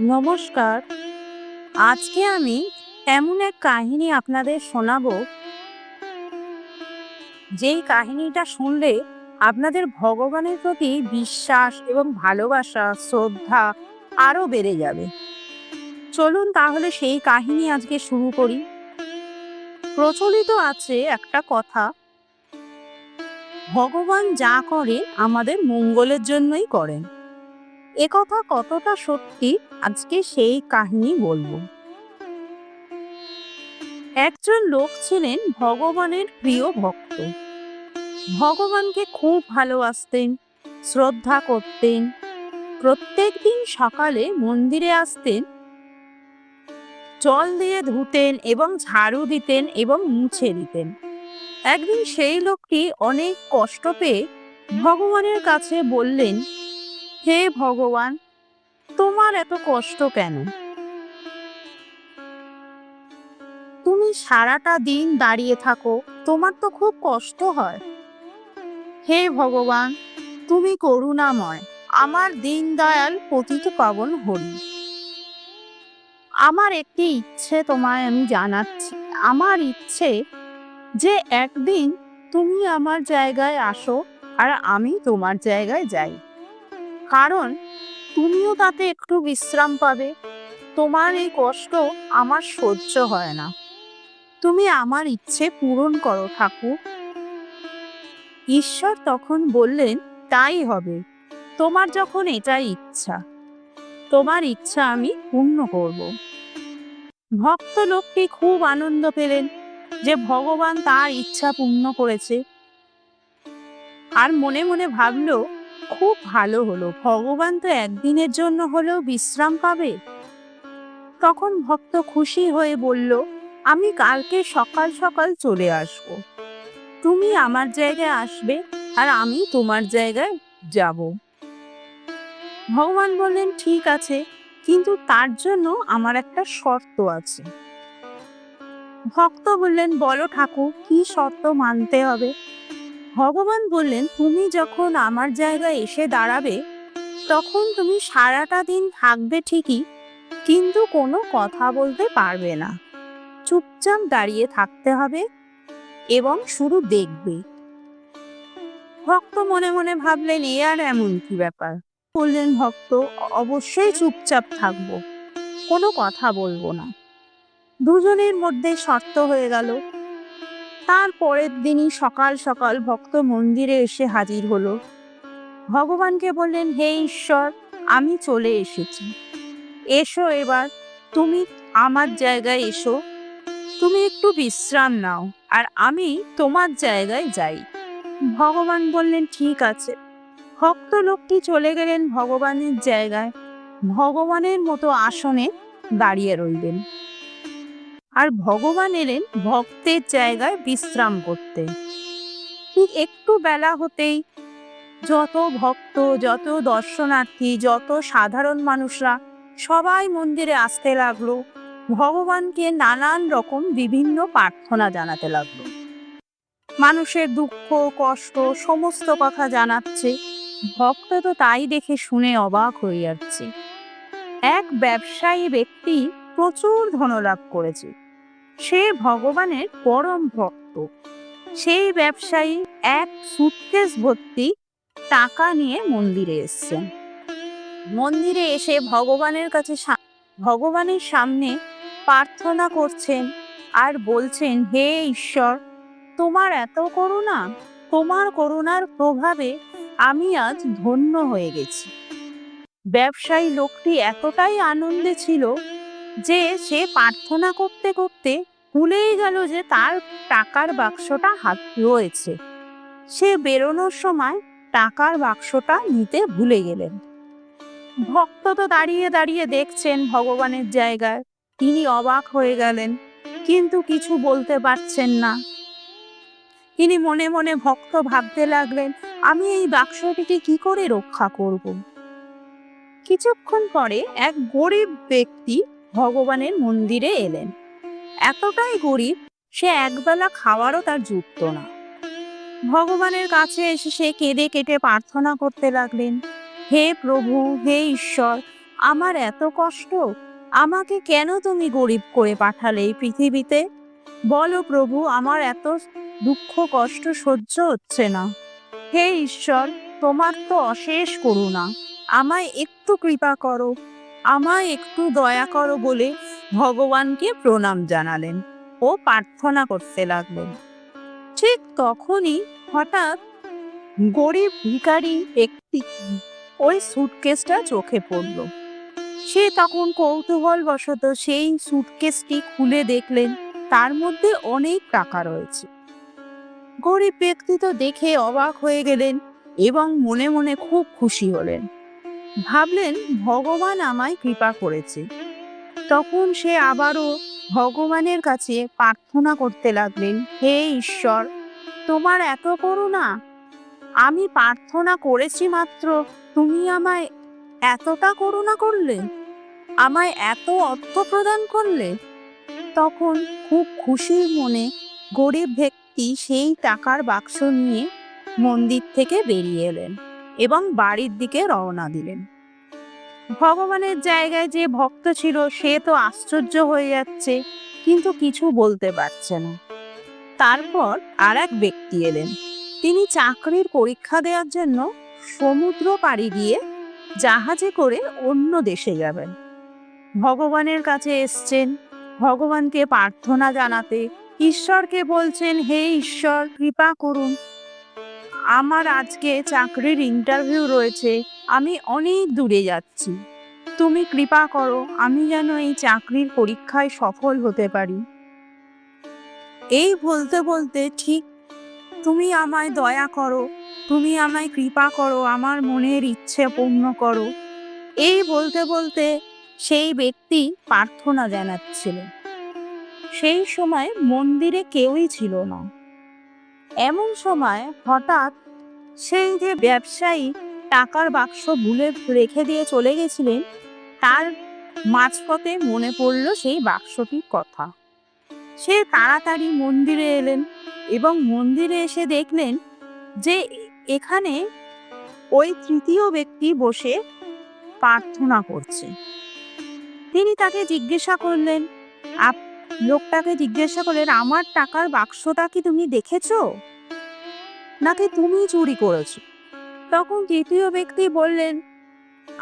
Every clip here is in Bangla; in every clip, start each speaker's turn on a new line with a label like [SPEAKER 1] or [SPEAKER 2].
[SPEAKER 1] নমস্কার। আজকে আমি এমন এক কাহিনী আপনাদের শোনাবো। যেই কাহিনীটা শুনলে আপনাদের ভগবানের প্রতি বিশ্বাস এবং ভালোবাসা, শ্রদ্ধা আরও বেড়ে যাবে। চলুন তাহলে সেই কাহিনী আজকে শুরু করি। প্রচলিত আছে একটা কথা, ভগবান যা করে আমাদের মঙ্গলের জন্যই করেন। একথা কতটা সত্যি, আজকে সেই কাহিনী বলব। একজন লোক ছিলেন ভগবানের প্রিয় ভক্ত। ভগবানকে খুব ভালোবাসতেন, শ্রদ্ধা করতেন, প্রত্যেক দিন সকালে মন্দিরে আসতেন, জল দিয়ে ধুতেন এবং ঝাড়ু দিতেন এবং মুছে দিতেন। একদিন সেই লোকটি অনেক কষ্ট পেয়ে ভগবানের কাছে বললেন হে ভগবান, তোমার এত কষ্ট কেন? তুমি সারাটা দিন দাঁড়িয়ে থাকো, তোমার তো খুব কষ্ট হয়। হে ভগবান, তুমি করুণাময়, আমার দিন দয়াল পতিত পাবন হরি। আমার একটি ইচ্ছে তোমায় আমি জানাচ্ছি, আমার ইচ্ছে যে একদিন তুমি আমার জায়গায় আসো আর আমি তোমার জায়গায় যাই। কারণ তুমিও তাতে একটু বিশ্রাম পাবে। তোমার এই কষ্ট আমার সহ্য হয় না। তুমি আমার ইচ্ছে পূরণ করো, ঠাকুর। ঈশ্বর তখন বললেন, তাই হবে। তোমার যখন এটাই ইচ্ছা, তোমার ইচ্ছা আমি পূর্ণ করব। ভক্ত লোকটি খুব আনন্দ পেলেন যে ভগবান তার ইচ্ছা পূর্ণ করেছে। আর মনে মনে ভাবলো খুব ভালো হলো। ভগবান তো একদিনের জন্য হলেও বিশ্রাম পাবে। তখন ভক্ত খুশি হয়ে বলল, আমি কালকে সকাল সকাল চলে আসব। তুমি আমার জায়গায় আসবে আর আমি তোমার জায়গায় যাব। ভগবান বললেন, ঠিক আছে, কিন্তু তার জন্য আমার একটা শর্ত আছে। ভক্ত বললেন, বলো ঠাকুর, কি শর্ত মানতে হবে? ভগবান বললেন, তুমি যখন আমার জায়গায় এসে দাঁড়াবে, তখন তুমি সারাটা দিন থাকবে ঠিকই, কিন্তু কোনো কথা বলতে পারবে না। চুপচাপ দাঁড়িয়ে থাকতে হবে এবং শুরু দেখবে। ভক্ত মনে মনে ভাবলেন, এ আর এমন কি ব্যাপার? বললেন, ভক্ত, অবশ্যই চুপচাপ থাকব, কোনো কথা বলব না। দুজনের মধ্যে শর্ত হয়ে গেল তার পরের দিনই সকাল সকাল ভক্ত মন্দিরে এসে হাজির হলো। ভগবানকে বললেন, হে ঈশ্বর, আমি চলে এসেছি। এসো এবার, তুমি আমার জায়গায় এসো। তুমি একটু বিশ্রাম নাও, আর আমি তোমার জায়গায় যাই। ভগবান বললেন, ঠিক আছে। ভক্ত লোকটি চলে গেলেন ভগবানের জায়গায়। ভগবানের মতো আসনে দাঁড়িয়ে রইলেন। আর ভগবান এলেন ভক্তের জায়গায় বিশ্রাম করতে। ঠিক একটু বেলা হতেই যত ভক্ত, যত দর্শনার্থী, যত সাধারণ মানুষরা সবাই মন্দিরে আসতে লাগল। ভগবানকে নানান রকম বিভিন্ন প্রার্থনা জানাতে লাগল। মানুষের দুঃখ, কষ্ট, সমস্ত কথা জানাচ্ছে। ভক্ত তো তাই দেখে শুনে অবাক হয়ে যাচ্ছে। এক ব্যবসায়ী ব্যক্তি প্রচুর ধনলাভ করেছে। সে ভগবানের পরম ভক্ত। সেই ব্যবসায়ী এক সুটকেস ভর্তি টাকা নিয়ে মন্দিরে এসছেন। মন্দিরে এসে ভগবানের কাছে ভগবানের সামনে প্রার্থনা করছেন আর বলছেন, হে ঈশ্বর, তোমার এত করুণা, তোমার করুণার প্রভাবে আমি আজ ধন্য হয়ে গেছি। ব্যবসায়ী লোকটি এতটাই আনন্দে ছিল যে সে প্রার্থনা করতে করতে ভুলেই গেল যে তার টাকার বাক্সটা হাত রয়েছে। সে বেরোনোর সময় টাকার বাক্সটা নিতে ভুলে গেলেন। ভক্ত তো দাঁড়িয়ে দাঁড়িয়ে দেখছেন ভগবানের জায়গায়। তিনি অবাক হয়ে গেলেন, কিন্তু কিছু বলতে পারছেন না। তিনি মনে মনে ভক্ত ভাবতে লাগলেন, আমি এই বাক্সটিকে কি করে রক্ষা করব? কিছুক্ষণ পরে এক গরিব ব্যক্তি ভগবানের মন্দিরে এলেন। এতটাই গরিব, সে একবেলা খাওয়ারও তার যুক্ত না। ভগবানের কাছে এসে সে কেঁদে কেটে প্রার্থনা করতে লাগলেন, হে প্রভু, হে ঈশ্বর, আমার এত কষ্ট, আমাকে কেন তুমি গরিব করে পাঠালে এই পৃথিবীতে? বলো প্রভু, আমার এত দুঃখ, কষ্ট সহ্য হচ্ছে না। হে ঈশ্বর, তোমার তো অশেষ করুণা, আমায় একটু কৃপা করো আমায় একটু দয়া করো বলে ভগবানকে প্রণাম জানালেন ও প্রার্থনা করতে লাগলেন। ঠিক তখনই হঠাৎ গরিব ভিকারি ব্যক্তি ওই সুটকেসটা চোখে পড়ল। সে তখন কৌতূহল বশত সেই সুটকেসটি খুলে দেখলেন, তার মধ্যে অনেক টাকা রয়েছে। গরিব ব্যক্তি তো দেখে অবাক হয়ে গেলেন এবং মনে মনে খুব খুশি হলেন। ভাবলেন ভগবান আমায় কৃপা করেছে। তখন সে আবারও ভগবানের কাছে প্রার্থনা করতে লাগলেন, হে ঈশ্বর, তোমার এত করুণা! আমি প্রার্থনা করেছি মাত্র, তুমি আমায় এতটা করুণা করলে? আমায় এত অর্থ প্রদান করলে? তখন খুব খুশির মনে গরিব ব্যক্তি সেই টাকার বাক্স নিয়ে মন্দির থেকে বেরিয়ে এলেন। এবং বাড়ির দিকে রওনা দিলেন। ভগবানের জায়গায় যে ভক্ত ছিল, সে তো আশ্চর্য হয়ে যাচ্ছে, কিন্তু কিছু বলতে পারছে না। তারপর আর এক ব্যক্তি এলেন। তিনি চাকরির পরীক্ষা দেওয়ার জন্য সমুদ্র পাড়ি দিয়ে জাহাজে করে অন্য দেশে যাবেন। ভগবানের কাছে এসছেন, ভগবানকে প্রার্থনা জানাতে, ঈশ্বরকে বলছেন, হে ঈশ্বর, কৃপা করুন আমার আজকে চাকরির ইন্টারভিউ রয়েছে, আমি অনেক দূরে যাচ্ছি। তুমি কৃপা করো, আমি যেন এই চাকরির পরীক্ষায় সফল হতে পারি। এই বলতে বলতে ঠিক তুমি আমায় দয়া করো, তুমি আমায় কৃপা করো, আমার মনের ইচ্ছে পূর্ণ করো। এই বলতে বলতে সেই ব্যক্তি প্রার্থনা জানাচ্ছিল। সেই সময় মন্দিরে কেউই ছিল না। এমন সময় হঠাৎ সেই যে ব্যবসায়ী টাকার বাক্স ভুলে রেখে দিয়ে চলে গেছিলেন, তার মাঝপথে মনে পড়ল সেই বাক্সটির কথা। সে তাড়াতাড়ি মন্দিরে এলেন এবং মন্দিরে এসে দেখলেন যে এখানে ওই তৃতীয় ব্যক্তি বসে প্রার্থনা করছে। তিনি তাকে জিজ্ঞাসা করলেন আপ লোকটাকে জিজ্ঞাসা করলেন, আমার টাকার বাক্সটা কি তুমি দেখেছ? নাকি তুমি চুরি করেছ? তখন তৃতীয় ব্যক্তি বললেন,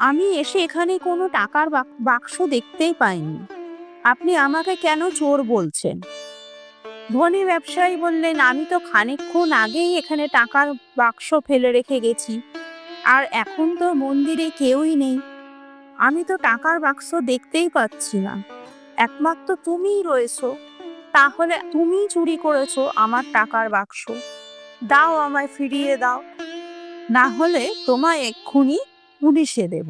[SPEAKER 1] আমি এসে এখানে কোনো টাকার বাক্স দেখতেই পাইনি। আপনি আমাকে কেন চোর বলছেন? ধনী ব্যবসায়ী বললেন, আমি তো খানিকক্ষণ আগেই এখানে টাকার বাক্স ফেলে রেখে গেছি, আর এখন তো মন্দিরে কেউই নেই। আমি তো টাকার বাক্স দেখতেই পাচ্ছি না। একমাত্র তুমিই রয়েছো, তাহলে তুমিই চুরি করেছ আমার টাকার বাক্স। দাও আমায় ফিরিয়ে দাও। না হলে তোমায় এক্ষুনি পুলিশে দেব।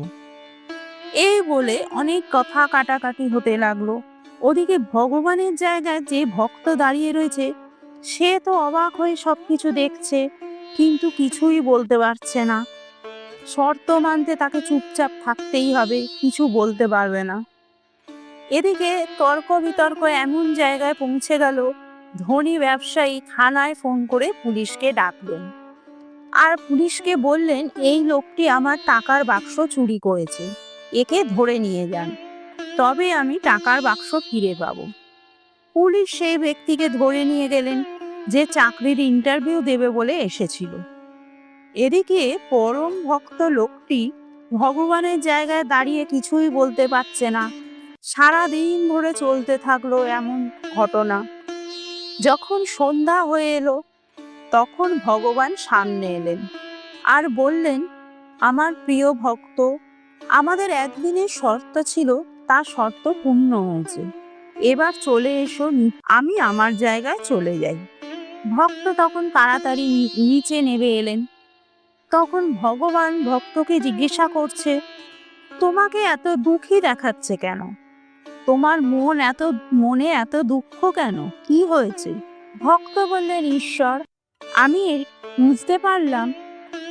[SPEAKER 1] এই বলে অনেক কথা কাটাকাটি হতে লাগল। ওদিকে ভগবানের জায়গায় যে ভক্ত দাঁড়িয়ে রয়েছে, সে তো অবাক হয়ে সব কিছু দেখছে, কিন্তু কিছুই বলতে পারছে না। শর্ত মানতে তাকে চুপচাপ থাকতেই হবে, কিছু বলতে পারবে না। এদিকে তর্ক বিতর্ক এমন জায়গায় পৌঁছে গেল, ধনী ব্যবসায়ী থানায় ফোন করে পুলিশকে ডাকলেন। আর পুলিশকে বললেন, এই লোকটি আমার টাকার বাক্স চুরি করেছে, একে ধরে নিয়ে যান, তবে আমি টাকার বাক্স ফিরে পাব। পুলিশ সেই ব্যক্তিকে ধরে নিয়ে গেলেন, যে চাকরির ইন্টারভিউ দেবে বলে এসেছিল। এদিকে পরম ভক্ত লোকটি ভগবানের জায়গায় দাঁড়িয়ে কিছুই বলতে পারছে না সারা দিন ধরে চলতে থাকল এমন ঘটনা। যখন সন্ধ্যা হয়ে এলো, তখন ভগবান সামনে এলেন আর বললেন, আমার প্রিয় ভক্ত, আমাদের একদিনের শর্ত ছিল তার শর্ত পূর্ণ হয়েছে। এবার চলে এসো, আমি আমার জায়গায় চলে যাই। ভক্ত তখন তাড়াতাড়ি নিচে নেমে এলেন। তখন ভগবান ভক্তকে জিজ্ঞাসা করছে, তোমাকে এত দুঃখী দেখাচ্ছে কেন? তোমার মন এত, মনে এত দুঃখ কেন? কি হয়েছে? ভক্ত বললেন, ঈশ্বর, আমি বুঝতে পারলাম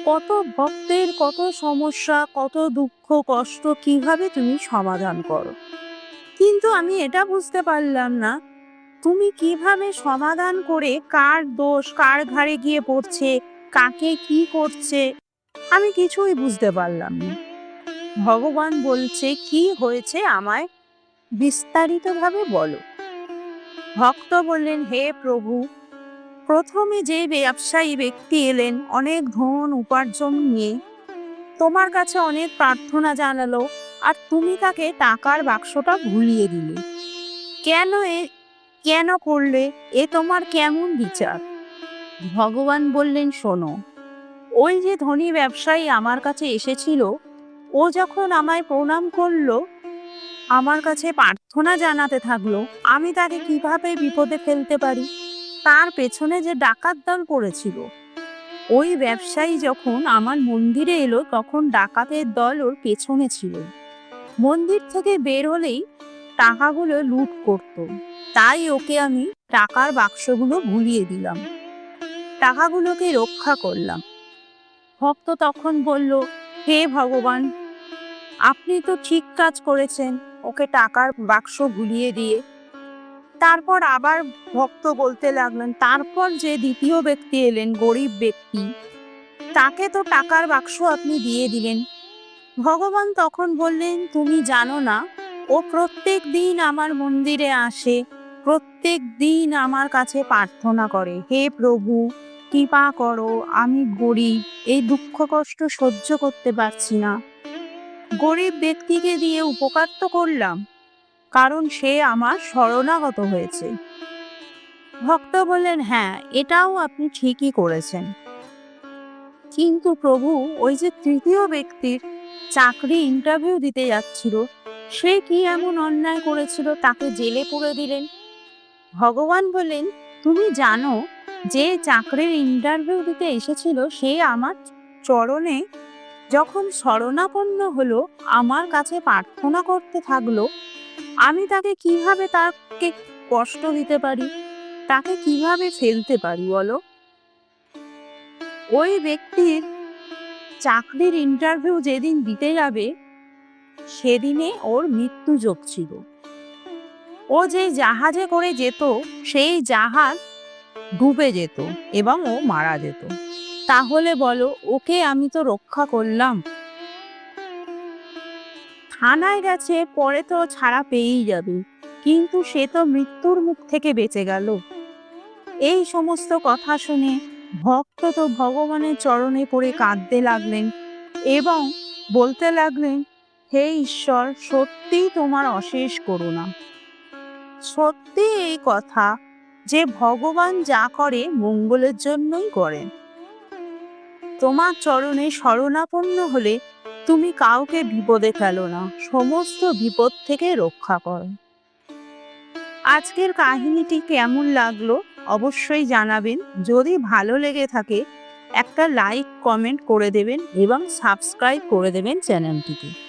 [SPEAKER 1] কত ভক্তের কত সমস্যা, কত দুঃখ, কষ্ট, কীভাবে তুমি সমাধান করো। কিন্তু আমি এটা বুঝতে পারলাম না, তুমি কীভাবে সমাধান করে কার দোষ, কার ঘাড়ে গিয়ে পড়ছে, কাকে কি করছে, আমি কিছুই বুঝতে পারলাম না। ভগবান বলছে, কি হয়েছে আমায়? বিস্তারিতভাবে বলো। ভক্ত বললেন, হে প্রভু, প্রথমে যে ব্যবসায়ী ব্যক্তি এলেন, অনেক ধন উপার্জন নিয়ে তোমার কাছে অনেক প্রার্থনা জানালো আর তুমি তাকে টাকার বাক্সটা ভুলিয়ে দিলে। কেন এ, কেন করলে? এ তোমার কেমন বিচার? ভগবান বললেন, শোনো, ওই যে ধনী ব্যবসায়ী আমার কাছে এসেছিল, ও যখন আমায় প্রণাম করল আমার কাছে প্রার্থনা জানাতে থাকল, আমি তাকে কীভাবে বিপদে ফেলতে পারি? তার পেছনে যে ডাকাত দল পড়েছিল। ওই ব্যবসায়ী যখন আমার মন্দিরে এলো, তখন ডাকাতের দল ওর পেছনে ছিল। মন্দির থেকে বের হলেই টাকাগুলো লুট করত। তাই ওকে আমি টাকার বাক্সগুলো ভুলিয়ে দিলাম। টাকাগুলোকে রক্ষা করলাম। ভক্ত তখন বলল, হে ভগবান, আপনি তো ঠিক কাজ করেছেন। ওকে টাকার বাক্স ভুলিয়ে দিয়ে। তারপর আবার ভক্ত বলতে লাগলেন, তারপর যে দ্বিতীয় ব্যক্তি এলেন, গরিব ব্যক্তি, তাকে তো টাকার বাক্স আপনি দিয়ে দিলেন। ভগবান তখন বললেন, তুমি জানো না, ও প্রত্যেক দিন আমার মন্দিরে আসে, প্রত্যেক দিন আমার কাছে প্রার্থনা করে, হে প্রভু, কৃপা করো, আমি গরিব, এই দুঃখ কষ্ট সহ্য করতে পারছি না। গরিব ব্যক্তিকে দিয়ে উপকার তো করলাম, কারণ সে আমার শরণাগত হয়েছে। ভক্ত বললেন হ্যাঁ এটাও আপনি ঠিকই করেছেন। কিন্তু প্রভু, ওই যে তৃতীয় ব্যক্তির চাকরি ইন্টারভিউ দিতে যাচ্ছিল, সে কি এমন অন্যায় করেছিল, তাকে জেলে পুরে দিলেন? ভগবান বললেন, তুমি জানো, যে চাকরির ইন্টারভিউ দিতে এসেছিল, সে আমার চরণে যখন শরণাপন্ন হলো, আমার কাছে প্রার্থনা করতে থাকল, আমি তাকে কীভাবে তাকে কষ্ট দিতে পারি? তাকে কীভাবে ফেলতে পারি বলো? ওই ব্যক্তির চাকরির ইন্টারভিউ যেদিন দিতে যাবে, সেদিনে ওর মৃত্যু যোগ ছিল। ও যে জাহাজে করে যেত, সেই জাহাজ ডুবে যেত এবং ও মারা যেত। তাহলে বলো, ওকে আমি তো রক্ষা করলাম। থানায় গেছে, পরে তো ছাড়া পেয়েই যাবে। কিন্তু সে তো মৃত্যুর মুখ থেকে বেঁচে গেল। এই সমস্ত কথা শুনে ভক্ত তো ভগবানের চরণে পড়ে কাঁদতে লাগলেন এবং বলতে লাগলেন, হে ঈশ্বর, সত্যিই তোমার অশেষ করুণা। সত্যি এই কথা যে ভগবান যা করে মঙ্গলের জন্যই করেন। তোমার চরণে শরণাপন্ন হলে তুমি কাউকে বিপদে ফেলো না, সমস্ত বিপদ থেকে রক্ষা করো। আজকের কাহিনীটি কেমন লাগল অবশ্যই জানাবেন। যদি ভালো লেগে থাকে, একটা লাইক, কমেন্ট করে দেবেন এবং সাবস্ক্রাইব করে দেবেন চ্যানেলটিকে।